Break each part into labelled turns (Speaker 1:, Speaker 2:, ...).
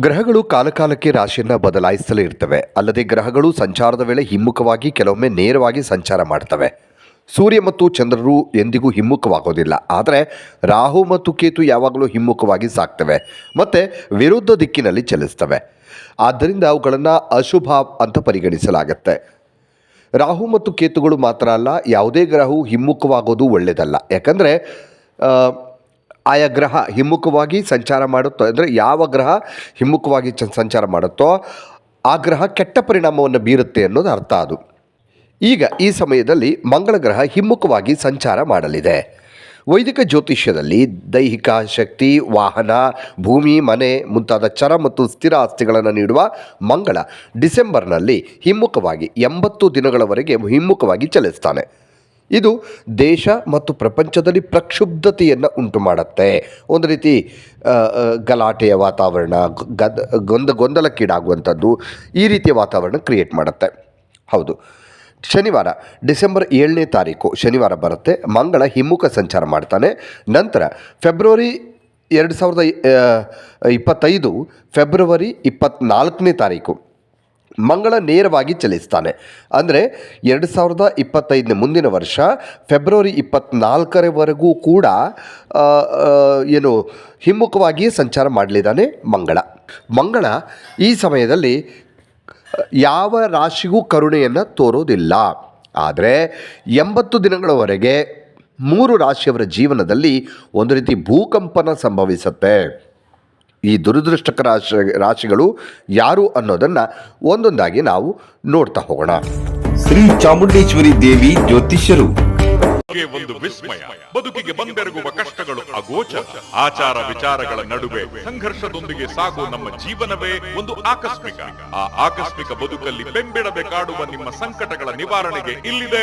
Speaker 1: ಗ್ರಹಗಳು ಕಾಲಕಾಲಕ್ಕೆ ರಾಶಿಯನ್ನು ಬದಲಾಯಿಸಲೇ ಇರ್ತವೆ ಅಲ್ಲದೆ ಗ್ರಹಗಳು ಸಂಚಾರದ ವೇಳೆ ಹಿಮ್ಮುಖವಾಗಿ ಕೆಲವೊಮ್ಮೆ ನೇರವಾಗಿ ಸಂಚಾರ ಮಾಡ್ತವೆ. ಸೂರ್ಯ ಮತ್ತು ಚಂದ್ರರು ಎಂದಿಗೂ ಹಿಮ್ಮುಖವಾಗೋದಿಲ್ಲ. ಆದರೆ ರಾಹು ಮತ್ತು ಕೇತು ಯಾವಾಗಲೂ ಹಿಮ್ಮುಖವಾಗಿ ಸಾಕ್ತವೆ. ಮತ್ತು ವಿರುದ್ಧ ದಿಕ್ಕಿನಲ್ಲಿ ಚಲಿಸ್ತವೆ. ಆದ್ದರಿಂದ ಅವುಗಳನ್ನು ಅಶುಭ ಅಂತ ಪರಿಗಣಿಸಲಾಗುತ್ತೆ. ರಾಹು ಮತ್ತು ಕೇತುಗಳು ಮಾತ್ರ ಅಲ್ಲ, ಯಾವುದೇ ಗ್ರಹವು ಹಿಮ್ಮುಖವಾಗೋದು ಒಳ್ಳೆಯದಲ್ಲ ಯಾಕಂದರೆ ಆಯಾ ಗ್ರಹ ಹಿಮ್ಮುಖವಾಗಿ ಸಂಚಾರ ಮಾಡುತ್ತೋ, ಅಂದರೆ ಯಾವ ಗ್ರಹ ಹಿಮ್ಮುಖವಾಗಿ ಸಂಚಾರ ಮಾಡುತ್ತೋ, ಆ ಗ್ರಹ ಕೆಟ್ಟ ಪರಿಣಾಮವನ್ನು ಬೀರುತ್ತೆ ಅನ್ನೋದು ಅರ್ಥ ಅದು. ಈಗ ಈ ಸಮಯದಲ್ಲಿ ಮಂಗಳ ಗ್ರಹ ಹಿಮ್ಮುಖವಾಗಿ ಸಂಚಾರ ಮಾಡಲಿದೆ. ವೈದಿಕ ಜ್ಯೋತಿಷ್ಯದಲ್ಲಿ ದೈಹಿಕ ಶಕ್ತಿ, ವಾಹನ, ಭೂಮಿ, ಮನೆ ಮುಂತಾದ ಚರ ಮತ್ತು ಸ್ಥಿರ ಆಸ್ತಿಗಳನ್ನು ನೀಡುವ ಮಂಗಳ ಡಿಸೆಂಬರ್ನಲ್ಲಿ ಹಿಮ್ಮುಖವಾಗಿ ಎಂಬತ್ತು ದಿನಗಳವರೆಗೆ ಹಿಮ್ಮುಖವಾಗಿ ಚಲಿಸ್ತಾನೆ. ಇದು ದೇಶ ಮತ್ತು ಪ್ರಪಂಚದಲ್ಲಿ ಪ್ರಕ್ಷುಬ್ಧತೆಯನ್ನು ಉಂಟು ಮಾಡುತ್ತೆ ಒಂದು ರೀತಿ ಗಲಾಟೆಯ ವಾತಾವರಣ ಗದ್, ಗೊಂದ, ಗೊಂದಲಕ್ಕೀಡಾಗುವಂಥದ್ದು ಈ ರೀತಿಯ ವಾತಾವರಣ ಕ್ರಿಯೇಟ್ ಮಾಡುತ್ತೆ. ಹೌದು. ಶನಿವಾರ, ಡಿಸೆಂಬರ್ ಏಳನೇ ತಾರೀಕು ಶನಿವಾರ ಬರುತ್ತೆ. ಮಂಗಳ ಹಿಮ್ಮುಖ ಸಂಚಾರ ಮಾಡ್ತಾನೆ. ನಂತರ ಫೆಬ್ರವರಿ ಎರಡು ಸಾವಿರದ ಇಪ್ಪತ್ತೈದು, ಫೆಬ್ರವರಿ ಇಪ್ಪತ್ತ್ನಾಲ್ಕನೇ ತಾರೀಕು ಮಂಗಳ ನೇರವಾಗಿ ಚಲಿಸ್ತಾನೆ. ಅಂದರೆ ಎರಡು ಸಾವಿರದ ಇಪ್ಪತ್ತೈದನೇ ಮುಂದಿನ ವರ್ಷ, ಫೆಬ್ರವರಿ ಇಪ್ಪತ್ತ್ನಾಲ್ಕರವರೆಗೂ ಕೂಡ ಏನು ಹಿಮ್ಮುಖವಾಗಿಯೇ ಸಂಚಾರ ಮಾಡಲಿದ್ದಾನೆ ಮಂಗಳ. ಮಂಗಳ ಈ ಸಮಯದಲ್ಲಿ ಯಾವ ರಾಶಿಗೂ ಕರುಣೆಯನ್ನು ತೋರೋದಿಲ್ಲ. ಆದರೆ ಎಂಬತ್ತು ದಿನಗಳವರೆಗೆ ಮೂರು ರಾಶಿಯವರ ಜೀವನದಲ್ಲಿ ಒಂದು ರೀತಿ ಭೂಕಂಪನ ಸಂಭವಿಸುತ್ತೆ. ಈ ದುರದೃಷ್ಟಕ ರಾಶಿ ರಾಶಿಗಳು ಯಾರು ಅನ್ನೋದನ್ನು ಒಂದೊಂದಾಗಿ ನಾವು ನೋಡ್ತಾ ಹೋಗೋಣ.
Speaker 2: ಶ್ರೀ ಚಾಮುಂಡೇಶ್ವರಿ ದೇವಿ ಜ್ಯೋತಿಷ್ಯರು.
Speaker 3: ಒಂದು ವಿಸ್ಮಯ ಬದುಕಿಗೆ ಬಂದೆರಗುವ ಕಷ್ಟಗಳು ಅಗೋಚರ ಆಚಾರ ವಿಚಾರಗಳ ನಡುವೆ ಸಂಘರ್ಷದೊಂದಿಗೆ ಸಾಗುವ ನಮ್ಮ ಜೀವನವೇ ಒಂದು ಆಕಸ್ಮಿಕ. ಆ ಆಕಸ್ಮಿಕ ಬದುಕಲ್ಲಿ ಬೆಂಬಿಡಬೇಕಾಡುವ ನಿಮ್ಮ ಸಂಕಟಗಳ ನಿವಾರಣೆಗೆ ಇಲ್ಲಿದೆ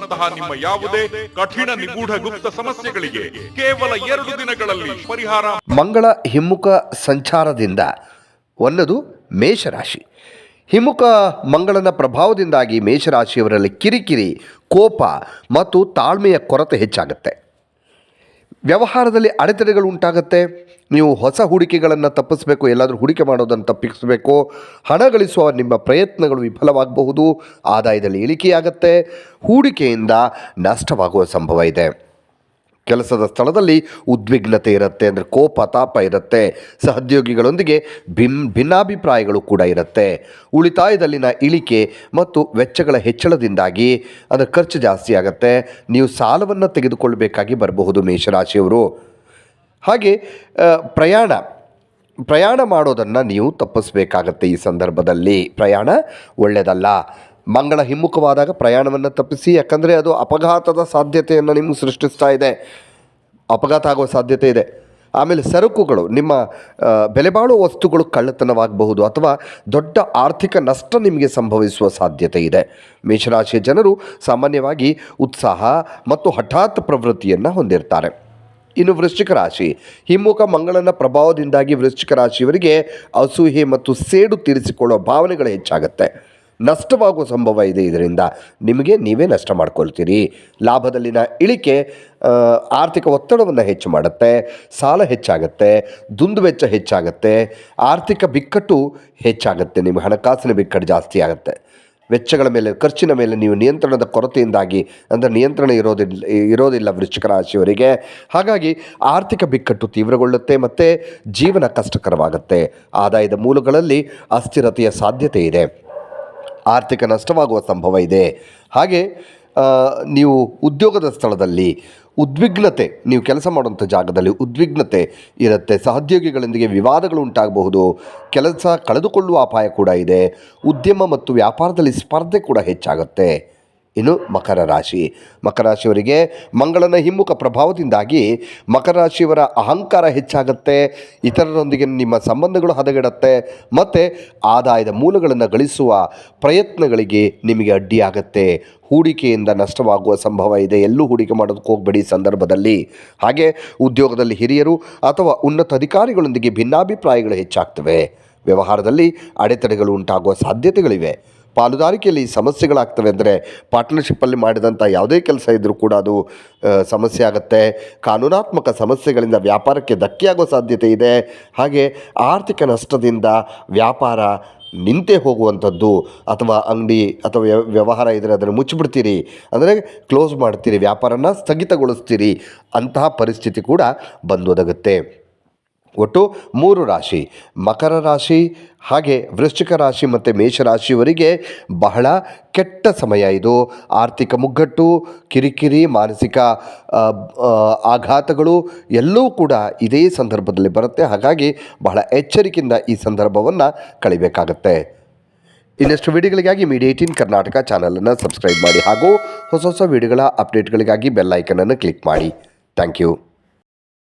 Speaker 3: ವಶೀಕರಣದಂತಹ ನಿಮ್ಮ ಯಾವುದೇ ಕಠಿಣ ನಿಗೂಢ ಗುಪ್ತ ಸಮಸ್ಯೆಗಳಿಗೆ ಕೇವಲ ಎರಡು ದಿನಗಳಲ್ಲಿ ಪರಿಹಾರ
Speaker 1: ಮಂಗಳ ಹಿಮ್ಮುಖ ಸಂಚಾರದಿಂದ ಒಂದದು ಮೇಷರಾಶಿ. ಹಿಮ್ಮುಖ ಮಂಗಳನ ಪ್ರಭಾವದಿಂದಾಗಿ ಮೇಷರಾಶಿಯವರಲ್ಲಿ ಕಿರಿಕಿರಿ, ಕೋಪ ಮತ್ತು ತಾಳ್ಮೆಯ ಕೊರತೆ ಹೆಚ್ಚಾಗುತ್ತೆ. ವ್ಯವಹಾರದಲ್ಲಿ ಅಡೆತಡೆಗಳು ಉಂಟಾಗುತ್ತೆ. ನೀವು ಹೊಸ ಹೂಡಿಕೆಗಳನ್ನು ತಪ್ಪಿಸಬೇಕು, ಎಲ್ಲಾದರೂ ಹೂಡಿಕೆ ಮಾಡೋದನ್ನು ತಪ್ಪಿಸಬೇಕು, ಹಣ ಗಳಿಸುವ ನಿಮ್ಮ ಪ್ರಯತ್ನಗಳು ವಿಫಲವಾಗಬಹುದು, ಆದಾಯದಲ್ಲಿ ಇಳಿಕೆಯಾಗತ್ತೆ, ಹೂಡಿಕೆಯಿಂದ ನಷ್ಟವಾಗುವ ಸಂಭವ ಇದೆ. ಕೆಲಸದ ಸ್ಥಳದಲ್ಲಿ ಉದ್ವಿಗ್ನತೆ ಇರುತ್ತೆ ಅಂದರೆ ಕೋಪ, ತಾಪ ಇರುತ್ತೆ. ಸಹೋದ್ಯೋಗಿಗಳೊಂದಿಗೆ ಭಿನ್, ಭಿನ್ನಾಭಿಪ್ರಾಯಗಳು ಕೂಡ ಇರುತ್ತೆ. ಉಳಿತಾಯದಲ್ಲಿನ ಇಳಿಕೆ ಮತ್ತು ವೆಚ್ಚಗಳ ಹೆಚ್ಚಳದಿಂದಾಗಿ ಅದರ ಖರ್ಚು ಜಾಸ್ತಿ ಆಗುತ್ತೆ. ನೀವು ಸಾಲವನ್ನು ತೆಗೆದುಕೊಳ್ಳಬೇಕಾಗಿ ಬರಬಹುದು ಮೇಷರಾಶಿಯವರು. ಹಾಗೆ ಪ್ರಯಾಣ. ಪ್ರಯಾಣ ಮಾಡೋದನ್ನು ನೀವು ತಪ್ಪಿಸಬೇಕಾಗತ್ತೆ ಈ ಸಂದರ್ಭದಲ್ಲಿ. ಪ್ರಯಾಣ ಒಳ್ಳೆಯದಲ್ಲ ಮಂಗಳ ಹಿಮ್ಮುಖವಾದಾಗ ಪ್ರಯಾಣವನ್ನು ತಪ್ಪಿಸಿ, ಯಾಕಂದರೆ ಅದು ಅಪಘಾತದ ಸಾಧ್ಯತೆಯನ್ನು ನಿಮಗೆ ಸೃಷ್ಟಿಸ್ತಾ ಇದೆ. ಅಪಘಾತ ಆಗುವ ಸಾಧ್ಯತೆ ಇದೆ. ಆಮೇಲೆ ಸರಕುಗಳು, ನಿಮ್ಮ ಬೆಲೆಬಾಳುವ ವಸ್ತುಗಳು ಕಳ್ಳತನವಾಗಬಹುದು ಅಥವಾ ದೊಡ್ಡ ಆರ್ಥಿಕ ನಷ್ಟ ನಿಮಗೆ ಸಂಭವಿಸುವ ಸಾಧ್ಯತೆ ಇದೆ. ಮೇಷರಾಶಿಯ ಜನರು ಸಾಮಾನ್ಯವಾಗಿ ಉತ್ಸಾಹ ಮತ್ತು ಹಠಾತ್ ಪ್ರವೃತ್ತಿಯನ್ನು ಹೊಂದಿರ್ತಾರೆ. ಇನ್ನು ವೃಶ್ಚಿಕ ರಾಶಿ, ಹಿಮ್ಮುಖ ಮಂಗಳನ ಪ್ರಭಾವದಿಂದಾಗಿ ವೃಶ್ಚಿಕ ರಾಶಿಯವರಿಗೆ ಅಸೂಹೆ ಮತ್ತು ಸೇಡು ತೀರಿಸಿಕೊಳ್ಳುವ ಭಾವನೆಗಳು ಹೆಚ್ಚಾಗುತ್ತೆ. ನಷ್ಟವಾಗುವ ಸಂಭವ ಇದೆ ಇದರಿಂದ ನಿಮಗೆ ನೀವೇ ನಷ್ಟ ಮಾಡ್ಕೊಳ್ತೀರಿ. ಲಾಭದಲ್ಲಿನ ಇಳಿಕೆ ಆರ್ಥಿಕ ಒತ್ತಡವನ್ನು ಹೆಚ್ಚು ಮಾಡುತ್ತೆ, ಸಾಲ ಹೆಚ್ಚಾಗುತ್ತೆ, ದುಂದು ವೆಚ್ಚ ಹೆಚ್ಚಾಗುತ್ತೆ, ಆರ್ಥಿಕ ಬಿಕ್ಕಟ್ಟು ಹೆಚ್ಚಾಗುತ್ತೆ, ನಿಮ್ಮ ಹಣಕಾಸಿನ ಬಿಕ್ಕಟ್ಟು ಜಾಸ್ತಿ ಆಗುತ್ತೆ. ವೆಚ್ಚಗಳ ಮೇಲೆ, ಖರ್ಚಿನ ಮೇಲೆ ನೀವು ನಿಯಂತ್ರಣದ ಕೊರತೆಯಿಂದಾಗಿ ಅಂದರೆ ನಿಯಂತ್ರಣ ಇರೋದಿಲ್ಲ ಇರೋದಿಲ್ಲ ವೃಶ್ಚಿಕ ರಾಶಿಯವರಿಗೆ. ಹಾಗಾಗಿ ಆರ್ಥಿಕ ಬಿಕ್ಕಟ್ಟು ತೀವ್ರಗೊಳ್ಳುತ್ತೆ ಮತ್ತು ಜೀವನ ಕಷ್ಟಕರವಾಗುತ್ತೆ. ಆದಾಯದ ಮೂಲಗಳಲ್ಲಿ ಅಸ್ಥಿರತೆಯ ಸಾಧ್ಯತೆ ಇದೆ. ಆರ್ಥಿಕ ನಷ್ಟವಾಗುವ ಸಂಭವ ಇದೆ. ಹಾಗೆ ನೀವು ಉದ್ಯೋಗದ ಸ್ಥಳದಲ್ಲಿ ಉದ್ವಿಗ್ನತೆ, ನೀವು ಕೆಲಸ ಮಾಡುವಂಥ ಜಾಗದಲ್ಲಿ ಉದ್ವಿಗ್ನತೆ ಇರುತ್ತೆ. ಸಹೋದ್ಯೋಗಿಗಳೊಂದಿಗೆ ವಿವಾದಗಳು ಉಂಟಾಗಬಹುದು. ಕೆಲಸ ಕಳೆದುಕೊಳ್ಳುವ ಅಪಾಯ ಕೂಡ ಇದೆ. ಉದ್ಯಮ ಮತ್ತು ವ್ಯಾಪಾರದಲ್ಲಿ ಸ್ಪರ್ಧೆ ಕೂಡ ಹೆಚ್ಚಾಗುತ್ತೆ. ಇನ್ನು ಮಕರ ರಾಶಿ. ಮಕರ ರಾಶಿಯವರಿಗೆ ಮಂಗಳನ ಹಿಮ್ಮುಖ ಪ್ರಭಾವದಿಂದಾಗಿ ಮಕರ ರಾಶಿಯವರ ಅಹಂಕಾರ ಹೆಚ್ಚಾಗುತ್ತೆ, ಇತರರೊಂದಿಗೆ ನಿಮ್ಮ ಸಂಬಂಧಗಳು ಹದಗೆಡುತ್ತೆ, ಮತ್ತು ಆದಾಯದ ಮೂಲಗಳನ್ನು ಗಳಿಸುವ ಪ್ರಯತ್ನಗಳಿಗೆ ನಿಮಗೆ ಅಡ್ಡಿಯಾಗತ್ತೆ. ಹೂಡಿಕೆಯಿಂದ ನಷ್ಟವಾಗುವ ಸಂಭವ ಇದೆ, ಎಲ್ಲೂ ಹೂಡಿಕೆ ಮಾಡೋದಕ್ಕೆ ಹೋಗಬೇಡಿ ಸಂದರ್ಭದಲ್ಲಿ. ಹಾಗೆ ಉದ್ಯೋಗದಲ್ಲಿ ಹಿರಿಯರು ಅಥವಾ ಉನ್ನತ ಅಧಿಕಾರಿಗಳೊಂದಿಗೆ ಭಿನ್ನಾಭಿಪ್ರಾಯಗಳು ಹೆಚ್ಚಾಗ್ತವೆ. ವ್ಯವಹಾರದಲ್ಲಿ ಅಡೆತಡೆಗಳು ಉಂಟಾಗುವ ಸಾಧ್ಯತೆಗಳಿವೆ. ಪಾಲುದಾರಿಕೆಯಲ್ಲಿ ಸಮಸ್ಯೆಗಳಾಗ್ತವೆ ಅಂದರೆ ಪಾರ್ಟ್ನರ್ಶಿಪ್ಪಲ್ಲಿ ಮಾಡಿದಂಥ ಯಾವುದೇ ಕೆಲಸ ಇದ್ದರೂ ಕೂಡ ಅದು ಸಮಸ್ಯೆ ಆಗುತ್ತೆ. ಕಾನೂನಾತ್ಮಕ ಸಮಸ್ಯೆಗಳಿಂದ ವ್ಯಾಪಾರಕ್ಕೆ ಧಕ್ಕೆಯಾಗೋ ಸಾಧ್ಯತೆ ಇದೆ. ಹಾಗೆ ಆರ್ಥಿಕ ನಷ್ಟದಿಂದ ವ್ಯಾಪಾರ ನಿಂತೇ ಹೋಗುವಂಥದ್ದು ಅಥವಾ ಅಂಗಡಿ ಅಥವಾ ವ್ಯ- ವ್ಯವಹಾರ ಇದ್ದರೆ ಅದನ್ನು ಮುಚ್ಚಿಬಿಡ್ತೀರಿ. ಅಂದರೆ ಕ್ಲೋಸ್ ಮಾಡ್ತೀರಿ, ವ್ಯಾಪಾರನ ಸ್ಥಗಿತಗೊಳಿಸ್ತೀರಿ. ಅಂತಹ ಪರಿಸ್ಥಿತಿ ಕೂಡ ಬಂದೊದಗುತ್ತೆ. ಒಟ್ಟು ಮೂರು ರಾಶಿ, ಮಕರ ರಾಶಿ, ಹಾಗೆ ವೃಶ್ಚಿಕ ರಾಶಿ ಮತ್ತು ಮೇಷರಾಶಿಯವರಿಗೆ ಬಹಳ ಕೆಟ್ಟ ಸಮಯ ಇದು. ಆರ್ಥಿಕ ಮುಗ್ಗಟ್ಟು, ಕಿರಿಕಿರಿ, ಮಾನಸಿಕ ಆಘಾತಗಳು ಎಲ್ಲವೂ ಕೂಡ ಇದೇ ಸಂದರ್ಭದಲ್ಲಿ ಬರುತ್ತೆ. ಹಾಗಾಗಿ ಬಹಳ ಎಚ್ಚರಿಕೆಯಿಂದ ಈ ಸಂದರ್ಭವನ್ನು ಕಳಿಬೇಕಾಗತ್ತೆ. ಇನ್ನಷ್ಟು ವಿಡಿಯೋಗಳಿಗಾಗಿ ಮೀಡಿಯಾ ಏಯ್ಟೀನ್ ಕರ್ನಾಟಕ ಚಾನಲನ್ನು ಸಬ್ಸ್ಕ್ರೈಬ್ ಮಾಡಿ ಹಾಗೂ ಹೊಸ ಹೊಸ ವಿಡಿಯೋಗಳ ಅಪ್ಡೇಟ್ಗಳಿಗಾಗಿ ಬೆಲ್ ಐಕನನ್ನು ಕ್ಲಿಕ್ ಮಾಡಿ. Thank you.